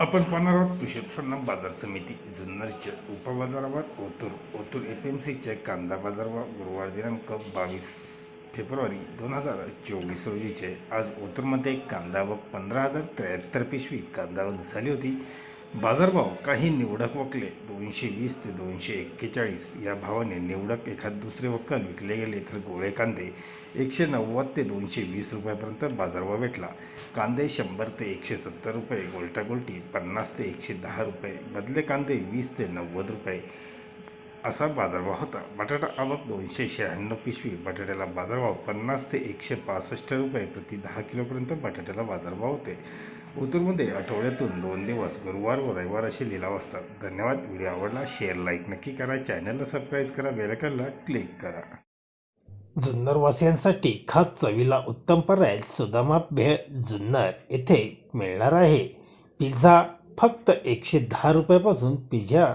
आपण पाहणार आहोत कृषी बाजार समिती जुन्नरच्या उपबाजारावर ओतूर ओतूर एफ एम सीच्या कांदा बाजारावर गुरुवार दिनांक बावीस फेब्रुवारी दोन हजार चोवीस रोजीचे. आज ओतूरमध्ये कांदा व पंधरा हजार त्र्याहत्तर पिशवी कांदा झाली होती. बाजारभाव काही निवडक वकले. दोनशे वीस ते दोनशे एक्केचाळीस या भावाने निवडक एखाद दुसरे वक्कल विकले गेले तर गोळे कांदे एकशे नव्वद ते दोनशे वीस रुपयापर्यंत बाजारभाव भेटला. कांदे शंभर ते एकशे सत्तर रुपये गोलटागोलटी पन्नास ते एकशे दहा रुपये बदले कांदे वीस ते नव्वद रुपये. असा बाजारभाव होता. बटाटा आवक दोनशे शहाण्णव पिशवी बटाट्याला बाजारभाव पन्नास ते एकशे पासष्ट रुपये प्रति दहा किलोपर्यंत बटाट्याला बाजारभाव होते. ओतूरमध्ये आठवड्यातून दोन दिवस गुरुवार व रविवार असे लिलाव असतात. धन्यवाद. व्हिडिओ आवडला शेअर लाईक नक्की करा. चॅनलला सबस्क्राईब करा बेलकनला क्लिक करा. जुन्नरवासियांसाठी खास चवीला उत्तम पर्याय सुदामा भेळ जुन्नर येथे मिळणार आहे. पिझ्झा फक्त एकशे दहा रुपयापासून पिझ्झा